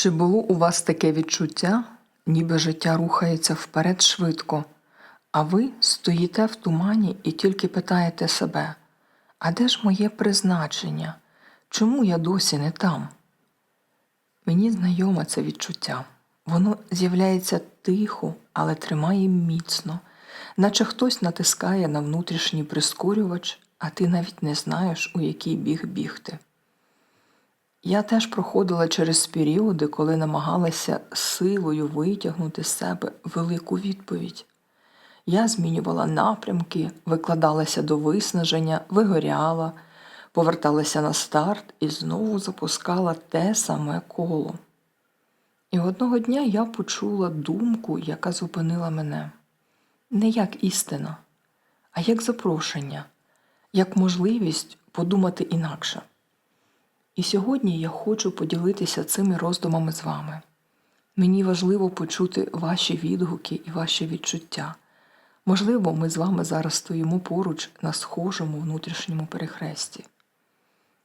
Чи було у вас таке відчуття, ніби життя рухається вперед швидко, а ви стоїте в тумані і тільки питаєте себе, а де ж моє призначення? Чому я досі не там? Мені знайоме це відчуття. Воно з'являється тихо, але тримає міцно, наче хтось натискає на внутрішній прискорювач, а ти навіть не знаєш, у який біг бігти. Я теж проходила через періоди, коли намагалася силою витягнути з себе велику відповідь. Я змінювала напрямки, викладалася до виснаження, вигоряла, поверталася на старт і знову запускала те саме коло. І одного дня я почула думку, яка зупинила мене не як істина, а як запрошення, як можливість подумати інакше. І сьогодні я хочу поділитися цими роздумами з вами. Мені важливо почути ваші відгуки і ваші відчуття. Можливо, ми з вами зараз стоїмо поруч на схожому внутрішньому перехресті.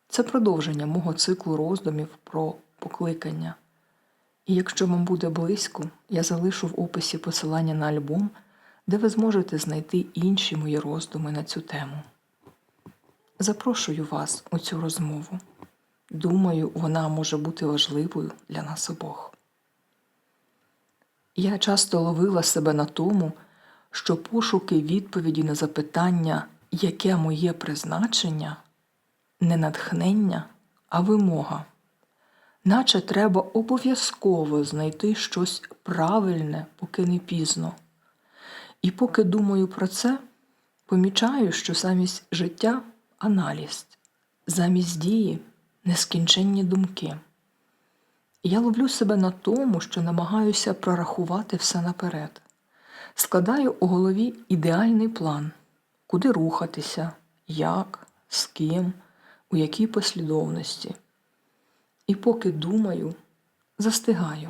Це продовження мого циклу роздумів про покликання. І якщо вам буде близько, я залишу в описі посилання на альбом, де ви зможете знайти інші мої роздуми на цю тему. Запрошую вас у цю розмову. Думаю, вона може бути важливою для нас обох. Я часто ловила себе на тому, що пошуки відповіді на запитання, яке моє призначення, не натхнення, а вимога, наче треба обов'язково знайти щось правильне, поки не пізно. І поки думаю про це, помічаю, що замість життя аналіз, замість дії нескінченні думки. Я ловлю себе на тому, що намагаюся прорахувати все наперед. Складаю у голові ідеальний план, куди рухатися, як, з ким, у якій послідовності. І поки думаю, застигаю.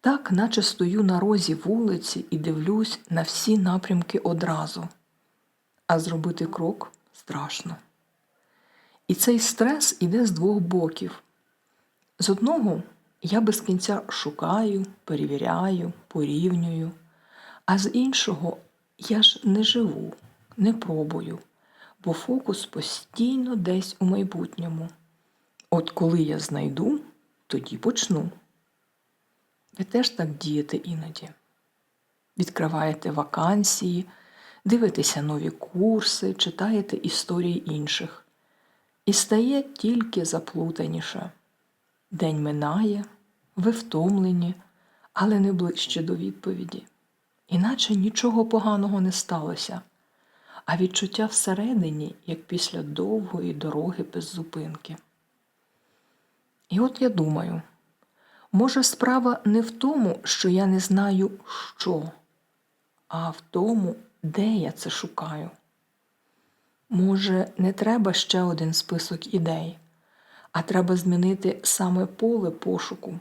Так, наче стою на розі вулиці і дивлюсь на всі напрямки одразу, а зробити крок страшно. І цей стрес іде з двох боків. З одного я без кінця шукаю, перевіряю, порівнюю, а з іншого я ж не живу, не пробую, бо фокус постійно десь у майбутньому. От коли я знайду, тоді почну. Ви теж так дієте іноді. Відкриваєте вакансії, дивитеся нові курси, читаєте історії інших. І стає тільки заплутаніше. День минає, ви втомлені, але не ближче до відповіді. Іначе нічого поганого не сталося, а відчуття всередині, як після довгої дороги без зупинки. І от я думаю, може, справа не в тому, що я не знаю, що, а в тому, де я це шукаю. Може, не треба ще один список ідей, а треба змінити саме поле пошуку,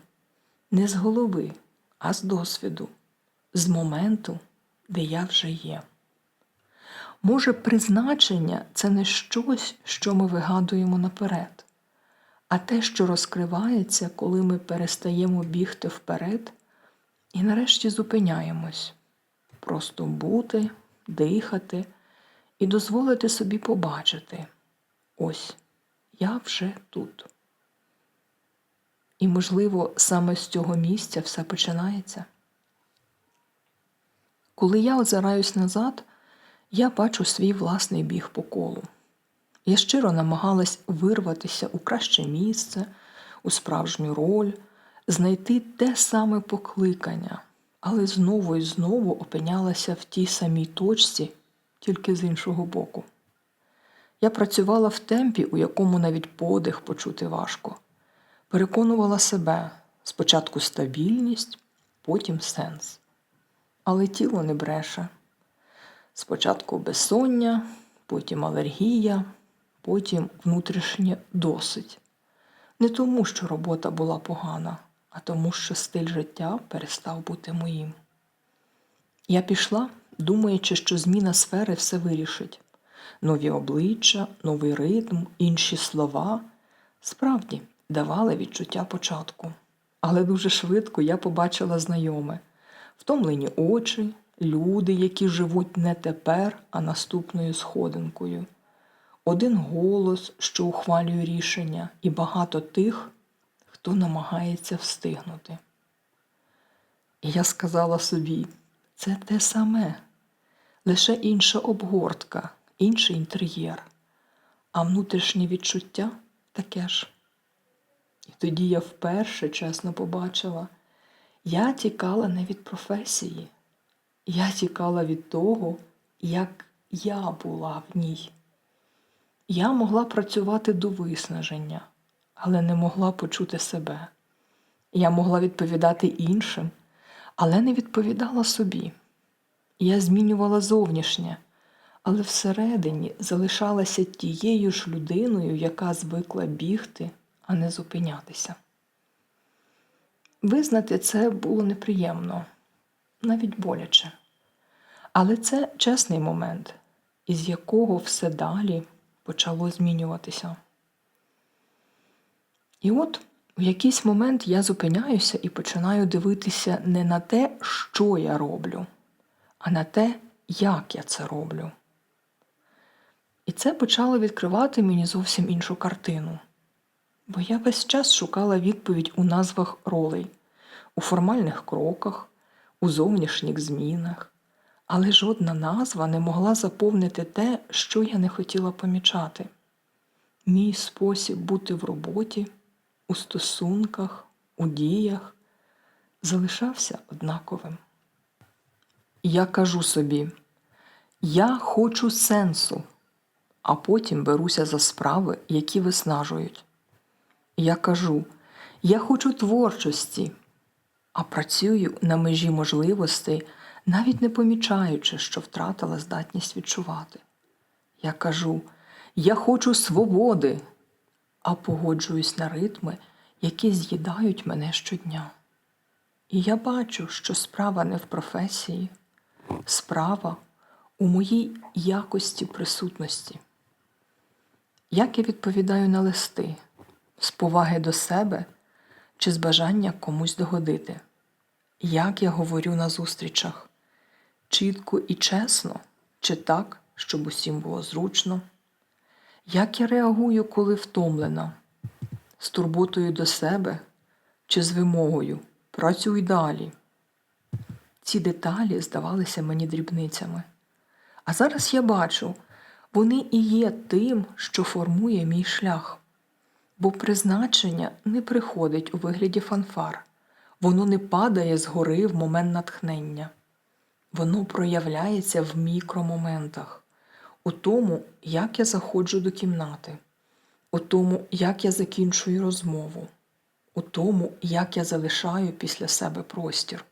не з голови, а з досвіду, з моменту, де я вже є. Може, призначення це не щось, що ми вигадуємо наперед, а те, що розкривається, коли ми перестаємо бігти вперед і нарешті зупиняємось, просто бути, дихати і дозволити собі побачити ось я вже тут. І, можливо, саме з цього місця все починається. Коли я озираюсь назад, я бачу свій власний біг по колу. Я щиро намагалась вирватися у краще місце, у справжню роль, знайти те саме покликання, але знову і знову опинялася в тій самій точці, тільки з іншого боку. Я працювала в темпі, у якому навіть подих почути важко, переконувала себе спочатку стабільність, потім сенс. Але тіло не бреше. Спочатку безсоння, потім алергія, потім внутрішнє досить. Не тому, що робота була погана, а тому, що стиль життя перестав бути моїм. Я пішла думаючи, що зміна сфери все вирішить. Нові обличчя, новий ритм, інші слова справді давали відчуття початку. Але дуже швидко я побачила знайоме, втомлені очі, люди, які живуть не тепер, а наступною сходинкою, один голос, що ухвалює рішення, і багато тих, хто намагається встигнути. І я сказала собі, це те саме, лише інша обгортка, інший інтер'єр, а внутрішнє відчуття таке ж. І тоді я вперше чесно побачила, я тікала не від професії, я тікала від того, як я була в ній. Я могла працювати до виснаження, але не могла почути себе. Я могла відповідати іншим, але не відповідала собі. Я змінювала зовнішнє, але всередині залишалася тією ж людиною, яка звикла бігти, а не зупинятися. Визнати це було неприємно, навіть боляче. Але це чесний момент, із якого все далі почало змінюватися. І от в якийсь момент я зупиняюся і починаю дивитися не на те, що я роблю, а на те, як я це роблю. І це почало відкривати мені зовсім іншу картину. Бо я весь час шукала відповідь у назвах ролей, у формальних кроках, у зовнішніх змінах, але жодна назва не могла заповнити те, що я не хотіла помічати. Мій спосіб бути в роботі, у стосунках, у діях залишався однаковим. Я кажу собі, я хочу сенсу, а потім беруся за справи, які виснажують. Я кажу, я хочу творчості, а працюю на межі можливостей, навіть не помічаючи, що втратила здатність відчувати. Я кажу, я хочу свободи, а погоджуюсь на ритми, які з'їдають мене щодня. І я бачу, що справа не в професії, справа у моїй якості присутності. Як я відповідаю на листи, з поваги до себе чи з бажання комусь догодити? Як я говорю на зустрічах? Чітко і чесно, чи так, щоб усім було зручно? Як я реагую, коли втомлена? З турботою до себе чи з вимогою працюй далі? Ці деталі здавалися мені дрібницями. А зараз я бачу, вони і є тим, що формує мій шлях. Бо призначення не приходить у вигляді фанфар, воно не падає згори в момент натхнення. Воно проявляється в мікромоментах, у тому, як я заходжу до кімнати, у тому, як я закінчую розмову, у тому, як я залишаю після себе простір.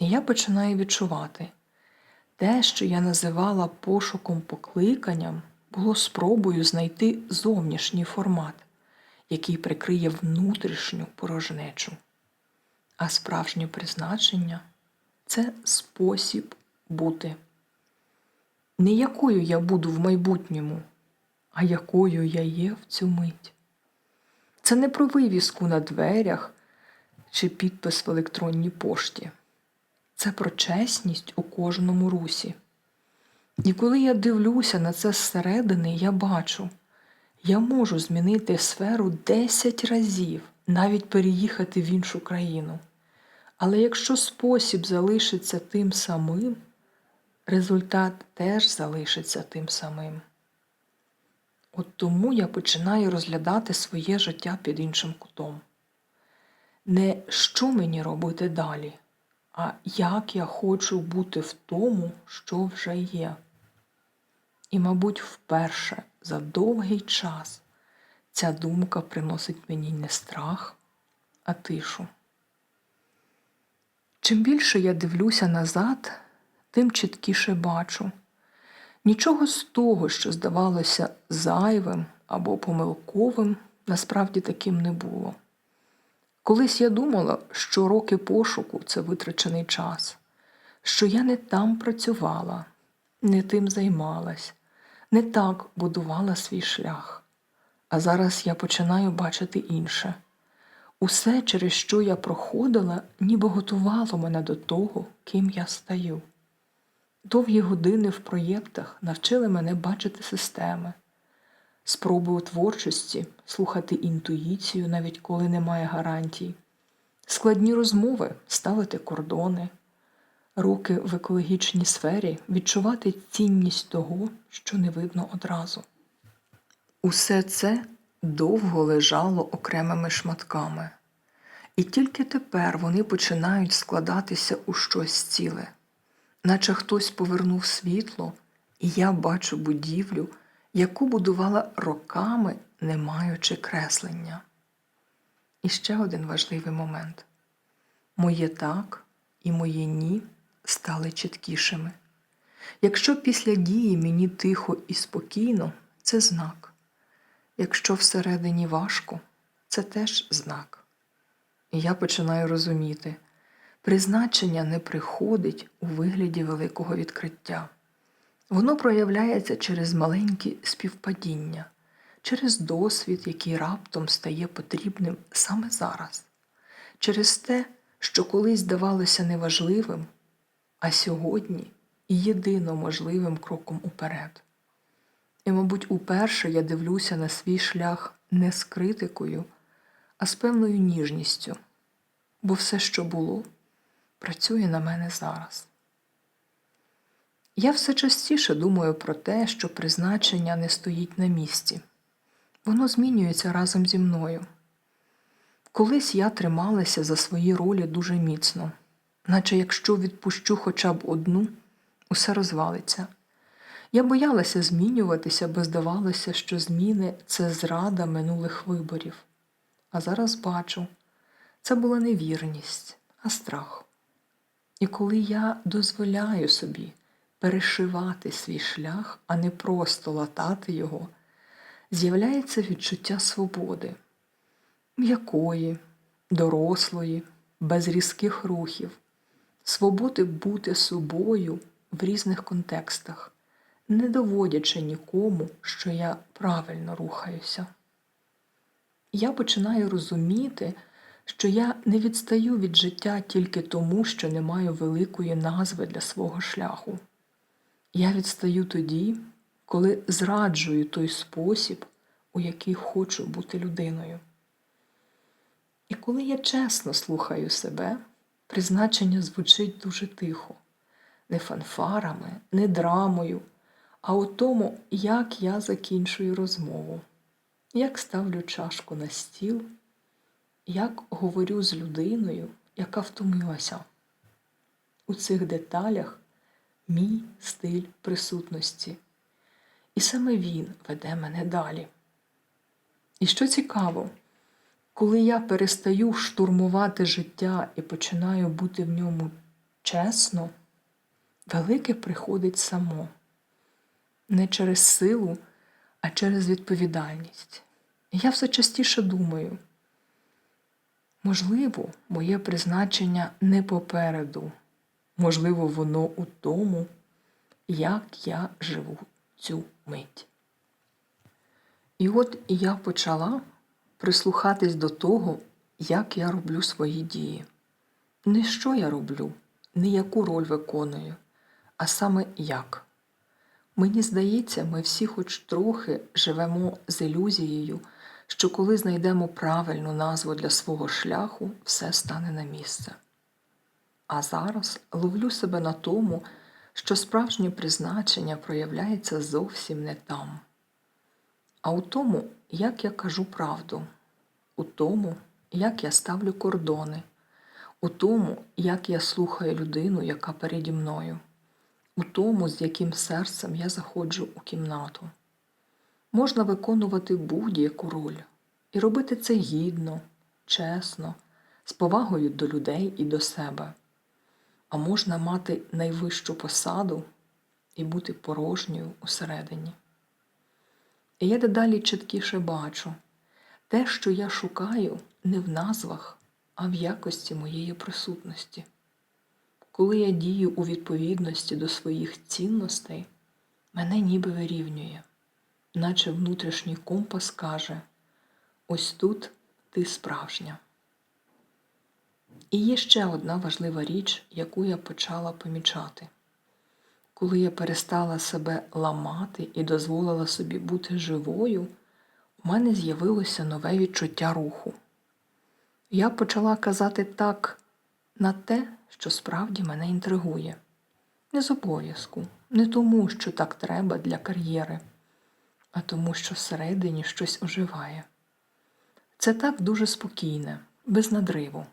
І я починаю відчувати, те, що я називала пошуком покликанням, було спробою знайти зовнішній формат, який прикриє внутрішню порожнечу. А справжнє призначення це спосіб бути. Не якою я буду в майбутньому, а якою я є в цю мить. Це не про вивіску на дверях чи підпис в електронній пошті. Це про чесність у кожному русі. І коли я дивлюся на це зсередини, я бачу, я можу змінити сферу 10 разів, навіть переїхати в іншу країну. Але якщо спосіб залишиться тим самим, результат теж залишиться тим самим. От тому я починаю розглядати своє життя під іншим кутом. Не що мені робити далі, а як я хочу бути в тому, що вже є. І, мабуть, вперше за довгий час ця думка приносить мені не страх, а тишу. Чим більше я дивлюся назад, тим чіткіше бачу. Нічого з того, що здавалося зайвим або помилковим, насправді таким не було. Колись я думала, що роки пошуку це витрачений час, що я не там працювала, не тим займалась, не так будувала свій шлях. А зараз я починаю бачити інше. Усе, через що я проходила, ніби готувало мене до того, ким я стаю. Довгі години в проєктах навчили мене бачити системи, спроби у творчості, слухати інтуїцію, навіть коли немає гарантій, складні розмови, ставити кордони, роки в екологічній сфері відчувати цінність того, що не видно одразу. Усе це довго лежало окремими шматками, і тільки тепер вони починають складатися у щось ціле, наче хтось повернув світло, і я бачу будівлю, яку будувала роками, не маючи креслення. І ще один важливий момент: моє так і моє ні стали чіткішими. Якщо після дії мені тихо і спокійно, це знак. Якщо всередині важко, це теж знак. І я починаю розуміти, призначення не приходить у вигляді великого відкриття. Воно проявляється через маленькі співпадіння, через досвід, який раптом стає потрібним саме зараз, через те, що колись здавалося неважливим, а сьогодні єдино можливим кроком уперед. І, мабуть, уперше я дивлюся на свій шлях не з критикою, а з певною ніжністю, бо все, що було, працює на мене зараз. Я все частіше думаю про те, що призначення не стоїть на місці, воно змінюється разом зі мною. Колись я трималася за свої ролі дуже міцно, наче якщо відпущу хоча б одну, усе розвалиться. Я боялася змінюватися, бо здавалося, що зміни це зрада минулих виборів. А зараз бачу, це була не вірність, а страх. І коли я дозволяю собі перешивати свій шлях, а не просто латати його, з'являється відчуття свободи, м'якої, дорослої, без різких рухів, свободи бути собою в різних контекстах не доводячи нікому, що я правильно рухаюся. Я починаю розуміти, що я не відстаю від життя тільки тому, що не маю великої назви для свого шляху. Я відстаю тоді, коли зраджую той спосіб, у який хочу бути людиною. І коли я чесно слухаю себе, призначення звучить дуже тихо, не фанфарами, не драмою а у тому, як я закінчую розмову, як ставлю чашку на стіл, як говорю з людиною, яка втомилася. У цих деталях мій стиль присутності. І саме він веде мене далі. І що цікаво, коли я перестаю штурмувати життя і починаю бути в ньому чесно, велике приходить само не через силу, а через відповідальність. І я все частіше думаю, можливо, моє призначення не попереду, можливо, воно у тому, як я живу цю мить. І от я почала прислухатись до того, як я роблю свої дії. Не що я роблю, не яку роль виконую, а саме як. Мені здається, ми всі хоч трохи живемо з ілюзією, що коли знайдемо правильну назву для свого шляху, все стане на місце. А зараз ловлю себе на тому, що справжнє призначення проявляється зовсім не там, а у тому, як я кажу правду, у тому, як я ставлю кордони, у тому, як я слухаю людину, яка переді мною у тому, з яким серцем я заходжу у кімнату. Можна виконувати будь-яку роль і робити це гідно, чесно, з повагою до людей і до себе, а можна мати найвищу посаду і бути порожньою усередині. І я дедалі чіткіше бачу те, що я шукаю не в назвах, а в якості моєї присутності. Коли я дію у відповідності до своїх цінностей, мене ніби вирівнює, наче внутрішній компас каже: ось тут ти справжня, І є ще одна важлива річ, яку я почала помічати. Коли я перестала себе ламати і дозволила собі бути живою, у мене з'явилося нове відчуття руху. Я почала казати так на те, що справді мене інтригує. Не з обов'язку, не тому, що так треба для кар'єри, а тому, що всередині щось оживає. Це так дуже спокійне, без надриву,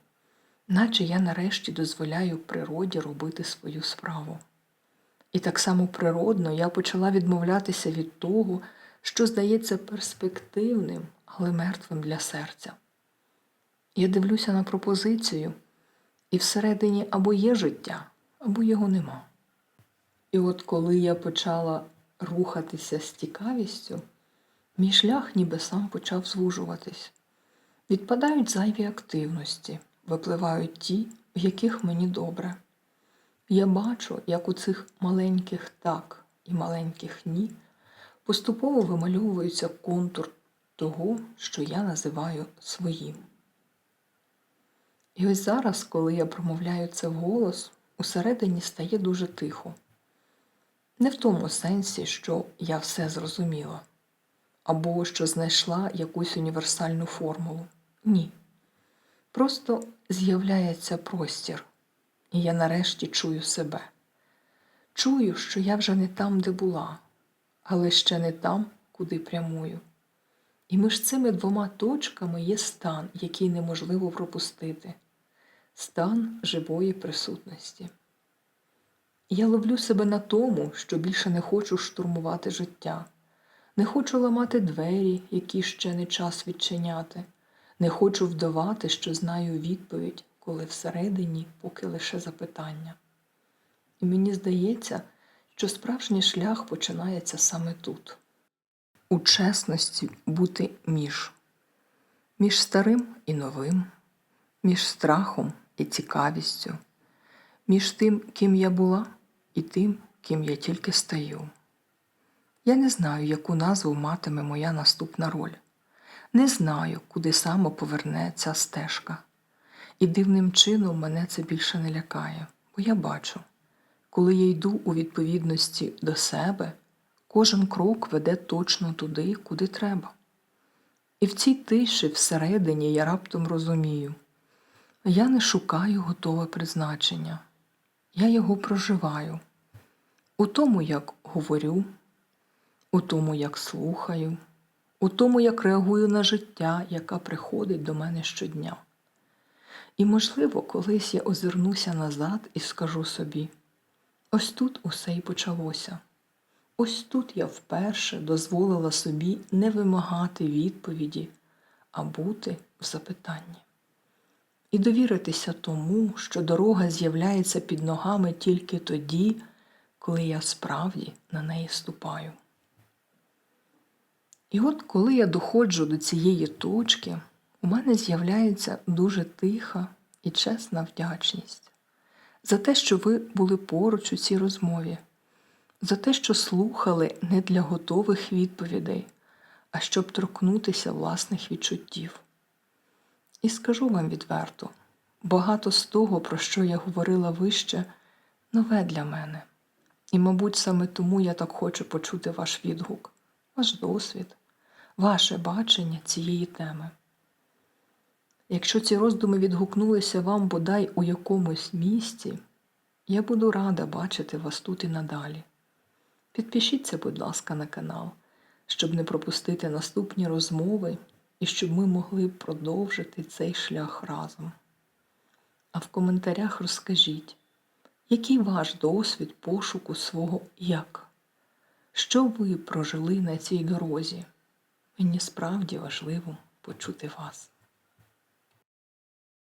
наче я нарешті дозволяю природі робити свою справу. І так само природно я почала відмовлятися від того, що здається перспективним, але мертвим для серця. Я дивлюся на пропозицію, і всередині або є життя, або його нема. І от коли я почала рухатися з цікавістю, мій шлях ніби сам почав звужуватись. Відпадають зайві активності, випливають ті, в яких мені добре. Я бачу, як у цих маленьких так і маленьких ні поступово вимальовується контур того, що я називаю своїм. І ось зараз, коли я промовляю це вголос, усередині стає дуже тихо. Не в тому сенсі, що я все зрозуміла, або що знайшла якусь універсальну формулу. Ні. Просто з'являється простір, і я нарешті чую себе. Чую, що я вже не там, де була, але ще не там, куди прямую. І між цими двома точками є стан, який неможливо пропустити стан живої присутності. Я ловлю себе на тому, що більше не хочу штурмувати життя, не хочу ламати двері, які ще не час відчиняти, не хочу вдавати, що знаю відповідь, коли всередині поки лише запитання. І мені здається, що справжній шлях починається саме тут. У чесності бути між, між старим і новим, між страхом і цікавістю, між тим, ким я була, і тим, ким я тільки стаю. Я не знаю, яку назву матиме моя наступна роль, не знаю, куди саме поверне ця стежка. І дивним чином мене це більше не лякає, бо я бачу, коли я йду у відповідності до себе, кожен крок веде точно туди, куди треба. І в цій тиші всередині я раптом розумію, я не шукаю готове призначення, я його проживаю у тому, як говорю, у тому, як слухаю, у тому, як реагую на життя, яка приходить до мене щодня. І, можливо, колись я озирнуся назад і скажу собі: ось тут усе й почалося. Ось тут я вперше дозволила собі не вимагати відповіді, а бути в запитанні. І довіритися тому, що дорога з'являється під ногами тільки тоді, коли я справді на неї ступаю. І от коли я доходжу до цієї точки, у мене з'являється дуже тиха і чесна вдячність за те, що ви були поруч у цій розмові, за те, що слухали не для готових відповідей, а щоб торкнутися власних відчуттів. І скажу вам відверто, багато з того, про що я говорила вище, нове для мене. І, мабуть, саме тому я так хочу почути ваш відгук, ваш досвід, ваше бачення цієї теми. Якщо ці роздуми відгукнулися вам бодай у якомусь місці, я буду рада бачити вас тут і надалі. Підпишіться, будь ласка, на канал, щоб не пропустити наступні розмови і щоб ми могли продовжити цей шлях разом. А в коментарях розкажіть, який ваш досвід пошуку свого як? Що ви прожили на цій дорозі? Мені справді важливо почути вас.